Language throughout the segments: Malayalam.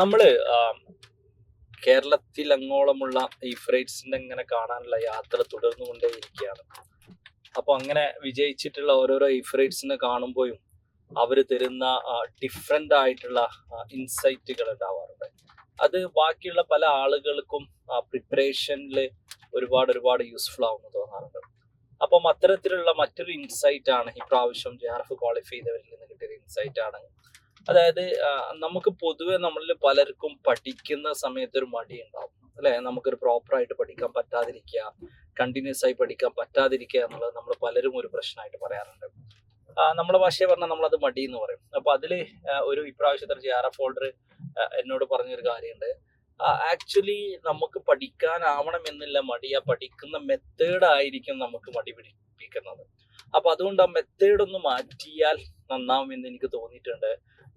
നമ്മൾ കേരളത്തിൽ അങ്ങോളമുള്ള ഈ ഫ്രൈറ്റ്സിന്റെ ഇങ്ങനെ കാണാനുള്ള യാത്ര തുടർന്നുകൊണ്ടേയിരിക്കുകയാണ്. അപ്പൊ അങ്ങനെ വിജയിച്ചിട്ടുള്ള ഓരോരോ ഇഫ്രൈറ്റ്സിനെ കാണുമ്പോഴും അവർ തരുന്ന ഡിഫറെന്റ് ആയിട്ടുള്ള ഇൻസൈറ്റുകൾ ഉണ്ടാവാറുണ്ട്. അത് ബാക്കിയുള്ള പല ആളുകൾക്കും പ്രിപ്പറേഷനിൽ ഒരുപാട് ഒരുപാട് യൂസ്ഫുൾ ആവുമെന്ന് തോന്നാറുണ്ട്. അപ്പം അത്തരത്തിലുള്ള മറ്റൊരു ഇൻസൈറ്റ് ആണ് ഈ പ്രാവശ്യം ജെ ആർ എഫ് ക്വാളിഫൈ ചെയ്തവരിൽ നിന്ന് കിട്ടിയ ഇൻസൈറ്റ് ആണ്. അതായത് നമുക്ക് പൊതുവെ നമ്മളിൽ പലർക്കും പഠിക്കുന്ന സമയത്ത് ഒരു മടി ഉണ്ടാവും അല്ലെ? നമുക്കൊരു പ്രോപ്പറായിട്ട് പഠിക്കാൻ പറ്റാതിരിക്കുക കണ്ടിന്യൂസ് ആയി പഠിക്കാൻ പറ്റാതിരിക്കുക എന്നുള്ളത് നമ്മൾ പലരും ഒരു പ്രശ്നമായിട്ട് പറയാറുണ്ട്. നമ്മുടെ ഭാഷയെ പറഞ്ഞാൽ നമ്മളത് മടി എന്ന് പറയും. അപ്പൊ അതിൽ ഒരു ഇപ്രാവശ്യത്തെ ജി ആർ എഫ് ഹോൾഡർ എന്നോട് പറഞ്ഞൊരു കാര്യമുണ്ട്. ആക്ച്വലി നമുക്ക് പഠിക്കാനാവണം എന്നില്ല മടി ആ പഠിക്കുന്ന മെത്തേഡ് ആയിരിക്കും നമുക്ക് മടി പിടിപ്പിക്കുന്നത്. അപ്പൊ അതുകൊണ്ട് ആ മെത്തേഡ് ഒന്ന് മാറ്റിയാൽ നന്നാവും എന്ന് എനിക്ക് തോന്നിയിട്ടുണ്ട്.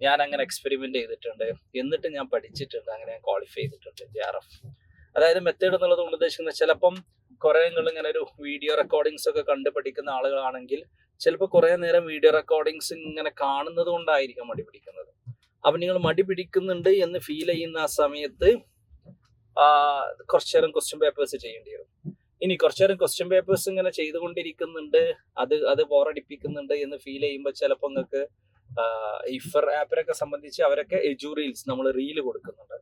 ഞാൻ അങ്ങനെ എക്സ്പെരിമെന്റ് ചെയ്തിട്ടുണ്ട്. എന്നിട്ട് ഞാൻ പഠിച്ചിട്ടുണ്ട്. അങ്ങനെ ഞാൻ ക്വാളിഫൈ ചെയ്തിട്ടുണ്ട് ജെ ആർ എഫ് അതായത് മെത്തേഡ് എന്നുള്ളത് കൊണ്ട് ഉദ്ദേശിക്കുന്നത് ചിലപ്പം കുറെ നിങ്ങൾ ഇങ്ങനെ ഒരു വീഡിയോ റെക്കോർഡിങ്സ് ഒക്കെ കണ്ട് പഠിക്കുന്ന ആളുകളാണെങ്കിൽ ചിലപ്പോൾ കുറെ നേരം വീഡിയോ റെക്കോർഡിങ്സ് ഇങ്ങനെ കാണുന്നത് കൊണ്ടായിരിക്കും മടി പിടിക്കുന്നത്. അപ്പൊ നിങ്ങൾ മടി പിടിക്കുന്നുണ്ട് എന്ന് ഫീൽ ചെയ്യുന്ന ആ സമയത്ത് കുറച്ചു നേരം ക്വസ്റ്റ്യൻ പേപ്പേഴ്സ് ചെയ്യേണ്ടി വരും. ഇനി കുറച്ചു നേരം ക്വസ്റ്റ്യൻ പേപ്പേഴ്സ് ഇങ്ങനെ ചെയ്തുകൊണ്ടിരിക്കുന്നുണ്ട്. അത് അത് ബോറടിപ്പിക്കുന്നുണ്ട് എന്ന് ഫീൽ ചെയ്യുമ്പോൾ ചിലപ്പോൾ നിങ്ങൾക്ക് ഇഫർ ആപ്പിനൊക്കെ സംബന്ധിച്ച് അവരൊക്കെ എജു റീൽസ് നമ്മൾ റീൽ കൊടുക്കുന്നുണ്ട്.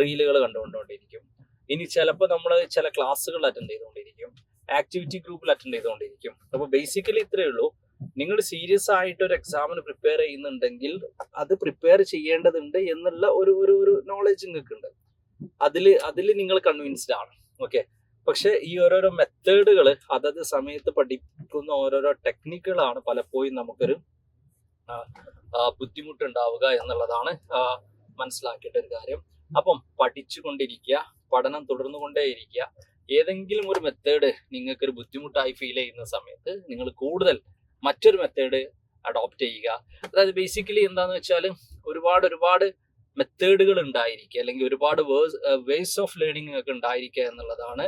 റീലുകൾ കണ്ടുകൊണ്ടുകൊണ്ടിരിക്കും ഇനി ചിലപ്പോൾ നമ്മൾ ചില ക്ലാസ്സുകൾ അറ്റൻഡ് ചെയ്തുകൊണ്ടിരിക്കും. ആക്ടിവിറ്റി ഗ്രൂപ്പിൽ അറ്റൻഡ് ചെയ്തുകൊണ്ടിരിക്കും. അപ്പോൾ ബേസിക്കലി ഇത്രയേ ഉള്ളൂ. നിങ്ങൾ സീരിയസ് ആയിട്ട് ഒരു എക്സാമിന് പ്രിപ്പയർ ചെയ്യുന്നുണ്ടെങ്കിൽ അത് പ്രിപ്പയർ ചെയ്യേണ്ടതുണ്ട് എന്നുള്ള ഒരു ഒരു ഒരു നോളജ് നിങ്ങൾക്ക് ഉണ്ട് അതിൽ അതിൽ നിങ്ങൾ കൺവിൻസ്ഡ് ആണ്. ഓക്കെ പക്ഷെ ഈ ഓരോരോ മെത്തേഡുകൾ അതത് സമയത്ത് പഠിക്കുന്ന ഓരോരോ ടെക്നിക്കുകളാണ് പലപ്പോഴും നമുക്കൊരു ബുദ്ധിമുട്ടുണ്ടാവുക എന്നുള്ളതാണ് മനസ്സിലാക്കേണ്ട ഒരു കാര്യം. അപ്പം പഠിച്ചുകൊണ്ടിരിക്കുക പഠനം തുടർന്നു തുടർന്നുകൊണ്ടേയിരിക്കുക. ഏതെങ്കിലും ഒരു മെത്തേഡ് നിങ്ങൾക്ക് ഒരു ബുദ്ധിമുട്ടായി ഫീൽ ചെയ്യുന്ന സമയത്ത് നിങ്ങൾ കൂടുതൽ മറ്റൊരു മെത്തേഡ് അഡോപ്റ്റ് ചെയ്യുക. അതായത് ബേസിക്കലി എന്താന്ന് വെച്ചാൽ ഒരുപാട് ഒരുപാട് മെത്തേഡുകൾ ഉണ്ടായിരിക്കുക അല്ലെങ്കിൽ ഒരുപാട് വേഴ്സ് വേസ് ഓഫ് ലേണിംഗ് ഒക്കെ ഉണ്ടായിരിക്കുക എന്നുള്ളതാണ്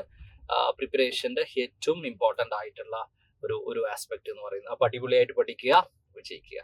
പ്രിപ്പറേഷന്റെ ഏറ്റവും ഇമ്പോർട്ടന്റ് ആയിട്ടുള്ള ഒരു ഒരു ആസ്പെക്റ്റ് എന്ന് പറയുന്നത്. അപ്പം അടിപൊളിയായിട്ട് പഠിക്കുക വിജയിക്കുക.